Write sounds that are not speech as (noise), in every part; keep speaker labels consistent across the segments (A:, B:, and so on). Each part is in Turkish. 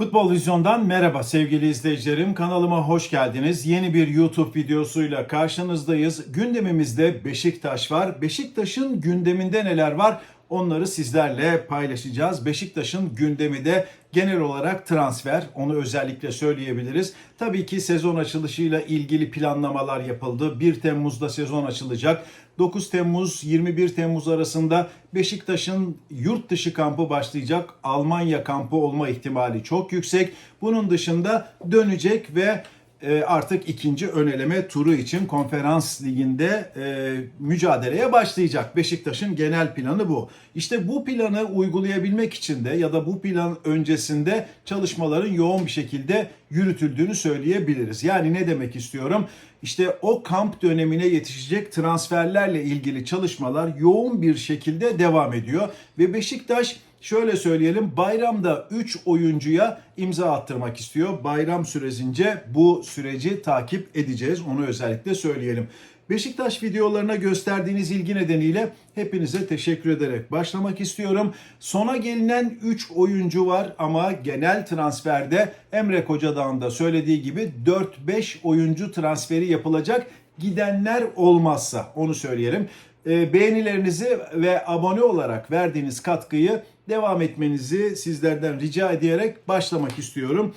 A: Futbol Vizyon'dan merhaba sevgili izleyicilerim. Kanalıma hoş geldiniz. Yeni bir YouTube videosuyla karşınızdayız. Gündemimizde Beşiktaş var. Beşiktaş'ın gündeminde neler var? Onları sizlerle paylaşacağız. Beşiktaş'ın gündemi de genel olarak transfer. Onu özellikle söyleyebiliriz. Tabii ki sezon açılışıyla ilgili planlamalar yapıldı. 1 Temmuz'da sezon açılacak. 9 Temmuz 21 Temmuz arasında Beşiktaş'ın yurt dışı kampı başlayacak. Almanya kampı olma ihtimali çok yüksek. Bunun dışında dönecek ve artık ikinci öneleme turu için konferans liginde e, mücadeleye başlayacak. Beşiktaş'ın genel planı bu. İşte bu planı uygulayabilmek için de ya da bu plan öncesinde çalışmaların yoğun bir şekilde yürütüldüğünü söyleyebiliriz. Yani ne demek istiyorum? İşte o kamp dönemine yetişecek transferlerle ilgili çalışmalar yoğun bir şekilde devam ediyor ve Beşiktaş Şöyle söyleyelim bayramda 3 oyuncuya imza attırmak istiyor. Bayram sürecince bu süreci takip edeceğiz. Onu özellikle söyleyelim. Beşiktaş videolarına gösterdiğiniz ilgi nedeniyle hepinize teşekkür ederek başlamak istiyorum. Sona gelinen 3 oyuncu var ama genel transferde Emre Kocadağ'ın da söylediği gibi 4-5 oyuncu transferi yapılacak gidenler olmazsa onu söyleyelim. E, beğenilerinizi ve abone olarak verdiğiniz katkıyı devam etmenizi sizlerden rica ederek başlamak istiyorum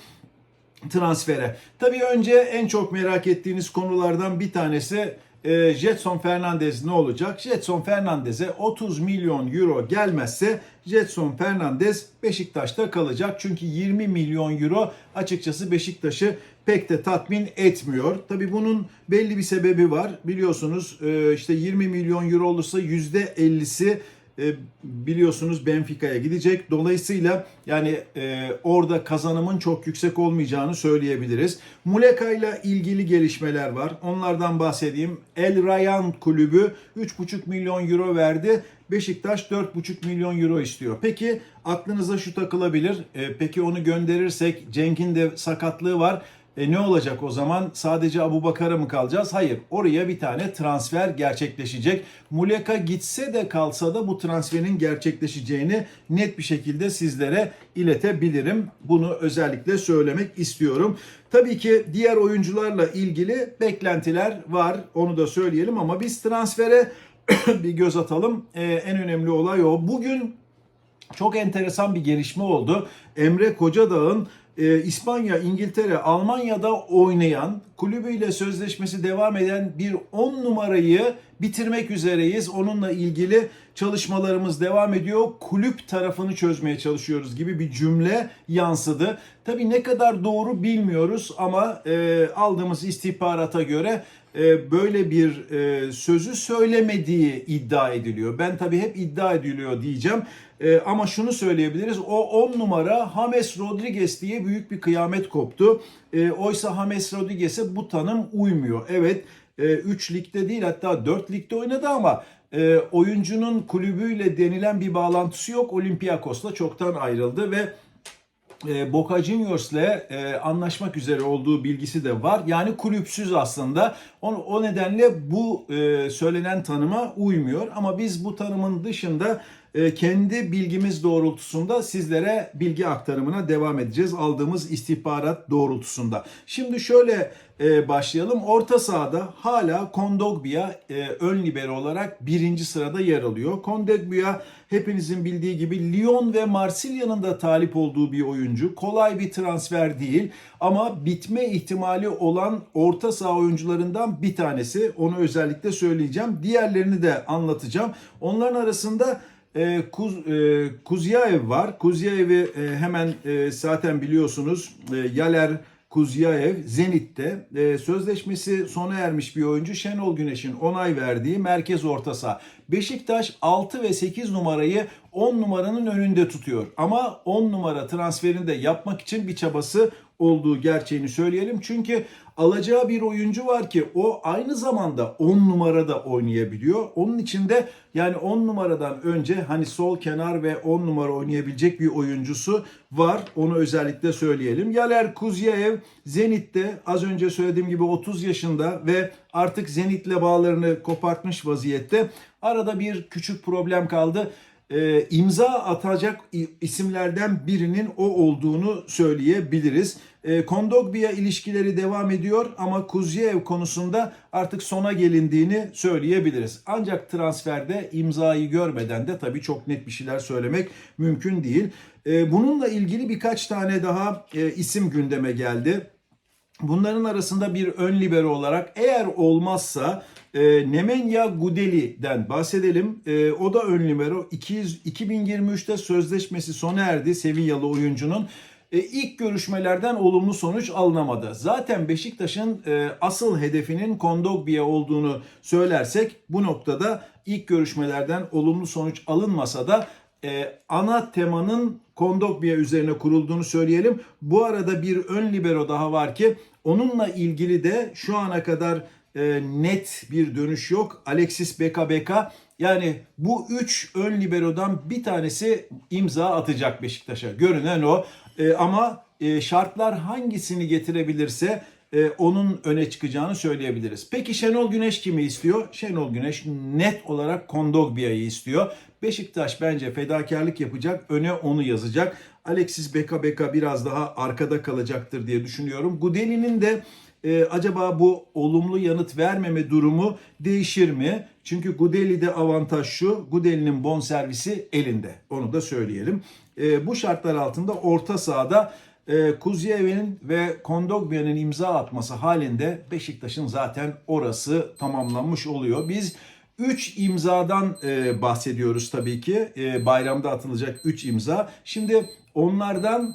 A: transfere. Tabii önce en çok merak ettiğiniz konulardan bir tanesi e, Jetson Fernandez ne olacak? Jetson Fernandez'e 30 milyon euro gelmezse Jetson Fernandez Beşiktaş'ta kalacak. Çünkü 20 milyon euro açıkçası Beşiktaş'ı pek de tatmin etmiyor. Tabii bunun belli bir sebebi var. Biliyorsunuz e, işte 20 milyon euro olursa %50'si e, biliyorsunuz Benfica'ya gidecek. Dolayısıyla yani e, orada kazanımın çok yüksek olmayacağını söyleyebiliriz. Muleka ile ilgili gelişmeler var. Onlardan bahsedeyim. El Rayan kulübü 3,5 milyon euro verdi. Beşiktaş 4,5 milyon euro istiyor. Peki aklınıza şu takılabilir. E, peki onu gönderirsek Cenk'in de sakatlığı var. E ne olacak o zaman? Sadece Abu Bakar'a mı kalacağız? Hayır. Oraya bir tane transfer gerçekleşecek. Muleka gitse de kalsa da bu transferin gerçekleşeceğini net bir şekilde sizlere iletebilirim. Bunu özellikle söylemek istiyorum. Tabii ki diğer oyuncularla ilgili beklentiler var. Onu da söyleyelim ama biz transfere (coughs) bir göz atalım. Ee, en önemli olay o. Bugün çok enteresan bir gelişme oldu. Emre Kocadağ'ın e, İspanya, İngiltere, Almanya'da oynayan, kulübüyle sözleşmesi devam eden bir 10 numarayı bitirmek üzereyiz. Onunla ilgili çalışmalarımız devam ediyor. Kulüp tarafını çözmeye çalışıyoruz gibi bir cümle yansıdı. Tabii ne kadar doğru bilmiyoruz ama e, aldığımız istihbarata göre böyle bir e, sözü söylemediği iddia ediliyor. Ben tabii hep iddia ediliyor diyeceğim. E, ama şunu söyleyebiliriz. O 10 numara James Rodriguez diye büyük bir kıyamet koptu. E, oysa James Rodriguez'e bu tanım uymuyor. Evet 3 ligde değil hatta 4 ligde oynadı ama e, oyuncunun kulübüyle denilen bir bağlantısı yok. Olympiakos'la çoktan ayrıldı ve e, Boca Juniors'le e, anlaşmak üzere olduğu bilgisi de var. Yani kulüpsüz aslında. O, o nedenle bu e, söylenen tanıma uymuyor. Ama biz bu tanımın dışında kendi bilgimiz doğrultusunda sizlere bilgi aktarımına devam edeceğiz. Aldığımız istihbarat doğrultusunda. Şimdi şöyle e, başlayalım. Orta sahada hala Kondogbia e, ön libero olarak birinci sırada yer alıyor. Kondogbia hepinizin bildiği gibi Lyon ve Marsilya'nın da talip olduğu bir oyuncu. Kolay bir transfer değil ama bitme ihtimali olan orta saha oyuncularından bir tanesi. Onu özellikle söyleyeceğim. Diğerlerini de anlatacağım. Onların arasında e, Kuz, e, Kuzyaev var. Kuzyaev'i e, hemen e, zaten biliyorsunuz e, Yaler Kuzyaev Zenit'te e, sözleşmesi sona ermiş bir oyuncu Şenol Güneş'in onay verdiği merkez orta saha. Beşiktaş 6 ve 8 numarayı 10 numaranın önünde tutuyor. Ama 10 numara transferini de yapmak için bir çabası olduğu gerçeğini söyleyelim. Çünkü alacağı bir oyuncu var ki o aynı zamanda 10 numarada oynayabiliyor. Onun için de yani 10 numaradan önce hani sol kenar ve 10 numara oynayabilecek bir oyuncusu var. Onu özellikle söyleyelim. Yaler Kuzyaev Zenit'te az önce söylediğim gibi 30 yaşında ve artık Zenit'le bağlarını kopartmış vaziyette. Arada bir küçük problem kaldı. E, imza atacak isimlerden birinin o olduğunu söyleyebiliriz. E, Kondogbia ilişkileri devam ediyor ama Kuzyev konusunda artık sona gelindiğini söyleyebiliriz. Ancak transferde imzayı görmeden de tabii çok net bir şeyler söylemek mümkün değil. E, bununla ilgili birkaç tane daha e, isim gündeme geldi. Bunların arasında bir ön libero olarak eğer olmazsa e, Nemanja Gudeli'den bahsedelim. E, o da ön libero. 200, 2023'te sözleşmesi sona erdi Sevillalı oyuncunun. E, ilk görüşmelerden olumlu sonuç alınamadı. Zaten Beşiktaş'ın e, asıl hedefinin Kondogbia olduğunu söylersek bu noktada ilk görüşmelerden olumlu sonuç alınmasa da e, ana temanın Kondogbia üzerine kurulduğunu söyleyelim. Bu arada bir ön libero daha var ki onunla ilgili de şu ana kadar e, net bir dönüş yok. Alexis Beka Beka yani bu üç ön liberodan bir tanesi imza atacak Beşiktaş'a. Görünen o. E, ama e, şartlar hangisini getirebilirse e, onun öne çıkacağını söyleyebiliriz. Peki Şenol Güneş kimi istiyor? Şenol Güneş net olarak Kondogbia'yı istiyor. Beşiktaş bence fedakarlık yapacak, öne onu yazacak. Alexis Beka Beka biraz daha arkada kalacaktır diye düşünüyorum. Gudeli'nin de e, acaba bu olumlu yanıt vermeme durumu değişir mi? Çünkü Gudeli'de avantaj şu, Gudeli'nin bonservisi elinde. Onu da söyleyelim. E, bu şartlar altında orta sahada e, Kuzyev'in ve Kondogbia'nın imza atması halinde Beşiktaş'ın zaten orası tamamlanmış oluyor. Biz 3 imzadan e, bahsediyoruz tabii ki. E, bayramda atılacak 3 imza. Şimdi onlardan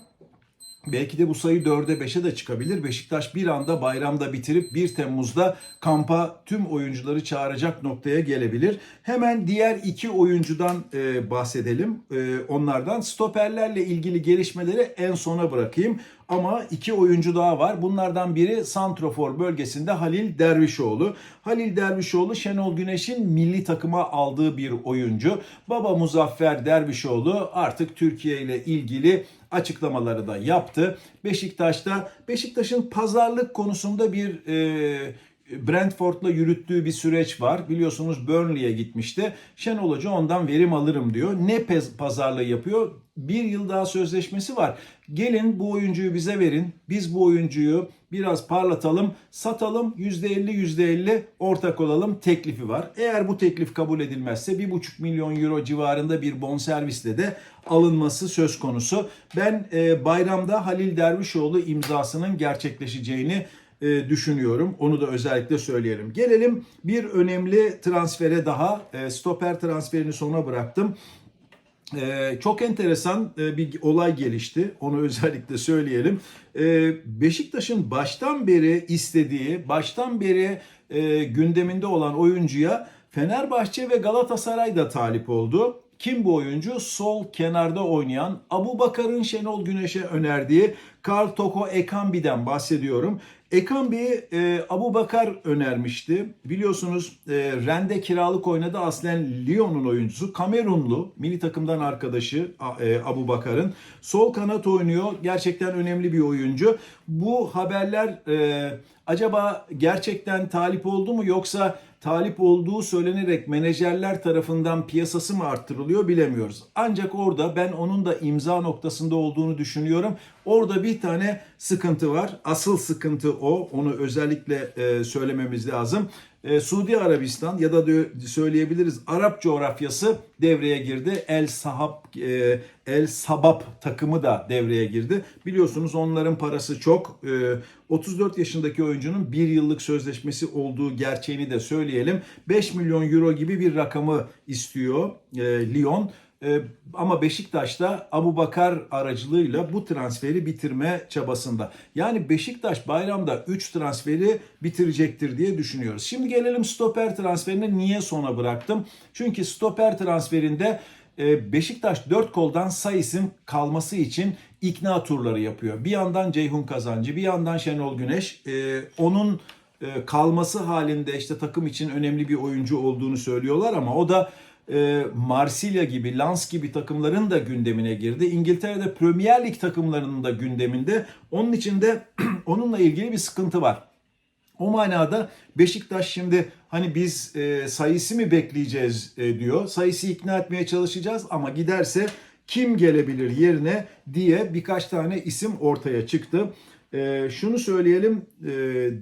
A: Belki de bu sayı 4'e 5'e de çıkabilir. Beşiktaş bir anda bayramda bitirip 1 Temmuz'da kampa tüm oyuncuları çağıracak noktaya gelebilir. Hemen diğer iki oyuncudan e, bahsedelim. E, onlardan stoperlerle ilgili gelişmeleri en sona bırakayım. Ama iki oyuncu daha var. Bunlardan biri Santrofor bölgesinde Halil Dervişoğlu. Halil Dervişoğlu Şenol Güneş'in milli takıma aldığı bir oyuncu. Baba Muzaffer Dervişoğlu artık Türkiye ile ilgili açıklamaları da yaptı. Beşiktaş'ta Beşiktaş'ın pazarlık konusunda bir e, Brentford'la yürüttüğü bir süreç var. Biliyorsunuz Burnley'e gitmişti. Şenol Hoca ondan verim alırım diyor. Ne pazarlığı yapıyor? Bir yıl daha sözleşmesi var. Gelin bu oyuncuyu bize verin. Biz bu oyuncuyu biraz parlatalım, satalım. %50 %50 ortak olalım teklifi var. Eğer bu teklif kabul edilmezse 1,5 milyon euro civarında bir bonservisle de alınması söz konusu. Ben e, bayramda Halil Dervişoğlu imzasının gerçekleşeceğini e, düşünüyorum. Onu da özellikle söyleyelim. Gelelim bir önemli transfere daha. E, stoper transferini sona bıraktım. Ee, çok enteresan e, bir olay gelişti. Onu (laughs) özellikle söyleyelim. Ee, Beşiktaş'ın baştan beri istediği, baştan beri e, gündeminde olan oyuncuya Fenerbahçe ve Galatasaray da talip oldu. Kim bu oyuncu? Sol kenarda oynayan Abu Bakar'ın Şenol Güneş'e önerdiği Karl Toko Ekambi'den bahsediyorum. Ekambi e, Abu Bakar önermişti. Biliyorsunuz e, Rende kiralık oynadı. Aslen Lyon'un oyuncusu. Kamerunlu. Milli takımdan arkadaşı e, Abu Bakar'ın. Sol kanat oynuyor. Gerçekten önemli bir oyuncu. Bu haberler e, acaba gerçekten talip oldu mu yoksa talip olduğu söylenerek menajerler tarafından piyasası mı arttırılıyor bilemiyoruz. Ancak orada ben onun da imza noktasında olduğunu düşünüyorum. Orada bir tane sıkıntı var. Asıl sıkıntı o. Onu özellikle e, söylememiz lazım. E, Suudi Arabistan ya da söyleyebiliriz Arap coğrafyası devreye girdi. El Sahab e, El Sabab takımı da devreye girdi. Biliyorsunuz onların parası çok. E, 34 yaşındaki oyuncunun bir yıllık sözleşmesi olduğu gerçeğini de söyleyelim. 5 milyon euro gibi bir rakamı istiyor e, Lyon. Ee, ama Beşiktaş'ta Abu Bakar aracılığıyla bu transferi bitirme çabasında. Yani Beşiktaş bayramda 3 transferi bitirecektir diye düşünüyoruz. Şimdi gelelim stoper transferine niye sona bıraktım? Çünkü stoper transferinde e, Beşiktaş 4 koldan sayısın kalması için ikna turları yapıyor. Bir yandan Ceyhun Kazancı, bir yandan Şenol Güneş. E, onun e, kalması halinde işte takım için önemli bir oyuncu olduğunu söylüyorlar ama o da e, Marsilya gibi, Lens gibi takımların da gündemine girdi. İngiltere'de Premier Lig takımlarının da gündeminde. Onun için de (clears throat) onunla ilgili bir sıkıntı var. O manada Beşiktaş şimdi Hani biz e, sayısı mı bekleyeceğiz e, diyor. Sayısı ikna etmeye çalışacağız ama giderse kim gelebilir yerine diye birkaç tane isim ortaya çıktı. E, şunu söyleyelim e,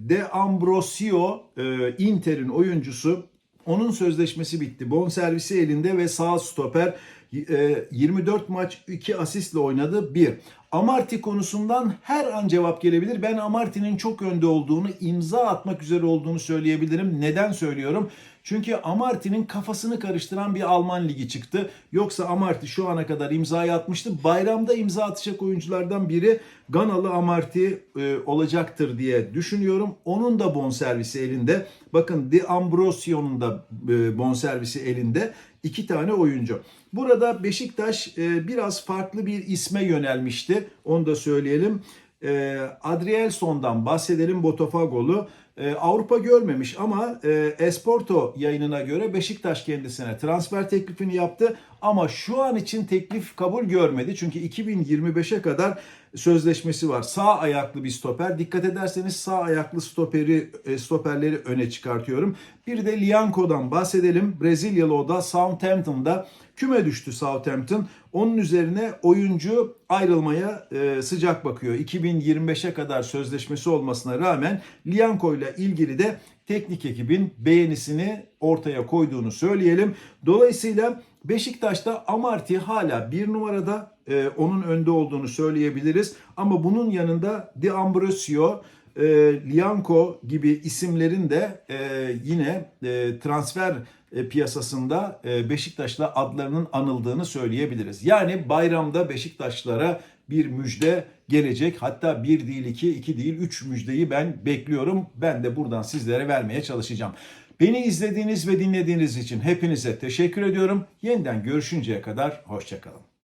A: De Ambrosio e, Inter'in oyuncusu onun sözleşmesi bitti. Bonservisi elinde ve sağ stoper e, 24 maç 2 asistle oynadı 1. Amarty konusundan her an cevap gelebilir. Ben Amarty'nin çok önde olduğunu, imza atmak üzere olduğunu söyleyebilirim. Neden söylüyorum? Çünkü Amarty'nin kafasını karıştıran bir Alman ligi çıktı. Yoksa Amarty şu ana kadar imzayı atmıştı. Bayramda imza atacak oyunculardan biri Ganalı Amarty e, olacaktır diye düşünüyorum. Onun da bonservisi elinde. Bakın De Ambrosio'nun da e, bonservisi elinde. İki tane oyuncu. Burada Beşiktaş e, biraz farklı bir isme yönelmişti. Onu da söyleyelim. E, Adrielson'dan bahsedelim Botafogo'lu. E, Avrupa görmemiş ama e, Esporto yayınına göre Beşiktaş kendisine transfer teklifini yaptı. Ama şu an için teklif kabul görmedi. Çünkü 2025'e kadar sözleşmesi var. Sağ ayaklı bir stoper. Dikkat ederseniz sağ ayaklı stoperi e, stoperleri öne çıkartıyorum. Bir de Lianco'dan bahsedelim. Brezilyalı o da Southampton'da küme düştü Southampton. Onun üzerine oyuncu ayrılmaya e, sıcak bakıyor. 2025'e kadar sözleşmesi olmasına rağmen Lianco ile ilgili de teknik ekibin beğenisini ortaya koyduğunu söyleyelim. Dolayısıyla Beşiktaş'ta Amarty hala bir numarada e, onun önde olduğunu söyleyebiliriz. Ama bunun yanında Di Ambrosio, e, Lianco gibi isimlerin de e, yine e, transfer e, piyasasında e, Beşiktaş'la adlarının anıldığını söyleyebiliriz. Yani bayramda Beşiktaşlara bir müjde gelecek. Hatta bir değil iki, iki değil üç müjdeyi ben bekliyorum. Ben de buradan sizlere vermeye çalışacağım. Beni izlediğiniz ve dinlediğiniz için hepinize teşekkür ediyorum. Yeniden görüşünceye kadar hoşçakalın.